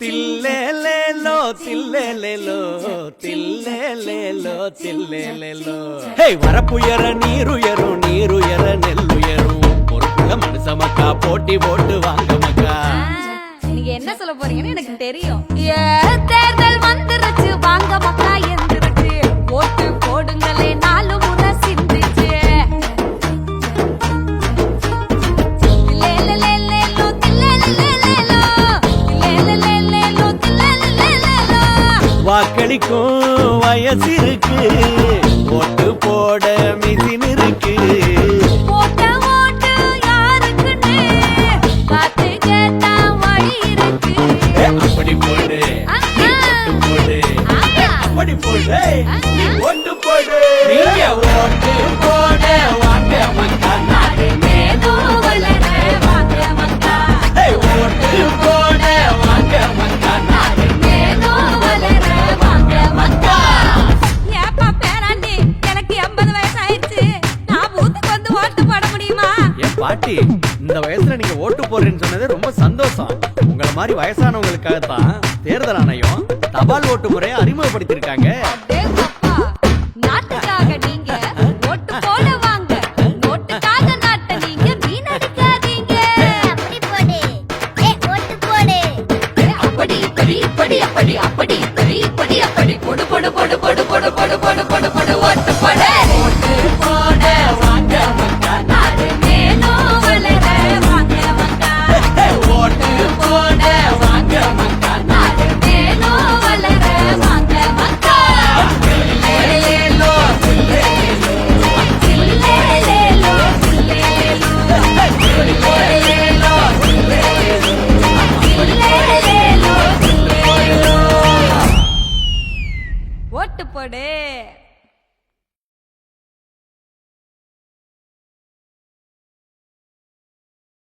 தில்லேலேலோ தில்லேலேலோ தில்லேலேலோ தில்லேலேலோ ஹே வரப்புயர நீருயரும் நீருயர நெல்லுயரும். பொறுப்புள்ள மனுஷ மக்கா போட்டி போட்டு வாங்க மக்கா. நீங்க என்ன சொல்ல போறீங்கன்னு எனக்கு தெரியும். ஏ வாக்களிக்கும் வயசு இருக்கு ஓட்டு போட மிதின் இருக்கு. அப்படி போடு. அப்படி போடு. நீ ஓட்டு போடு. நீங்க பாட்டி இந்த வயசுல நீங்க ஓட்டு போடுறேன்னு சொன்னது ரொம்ப சந்தோஷம். உங்கள மாதிரி வயசானவங்களுக்காக தான் தேர்தல் ஆணையம் தபால் ஓட்டு முறையை அறிமுகப்படுத்தியிருக்காங்க. ஓட்டு போடு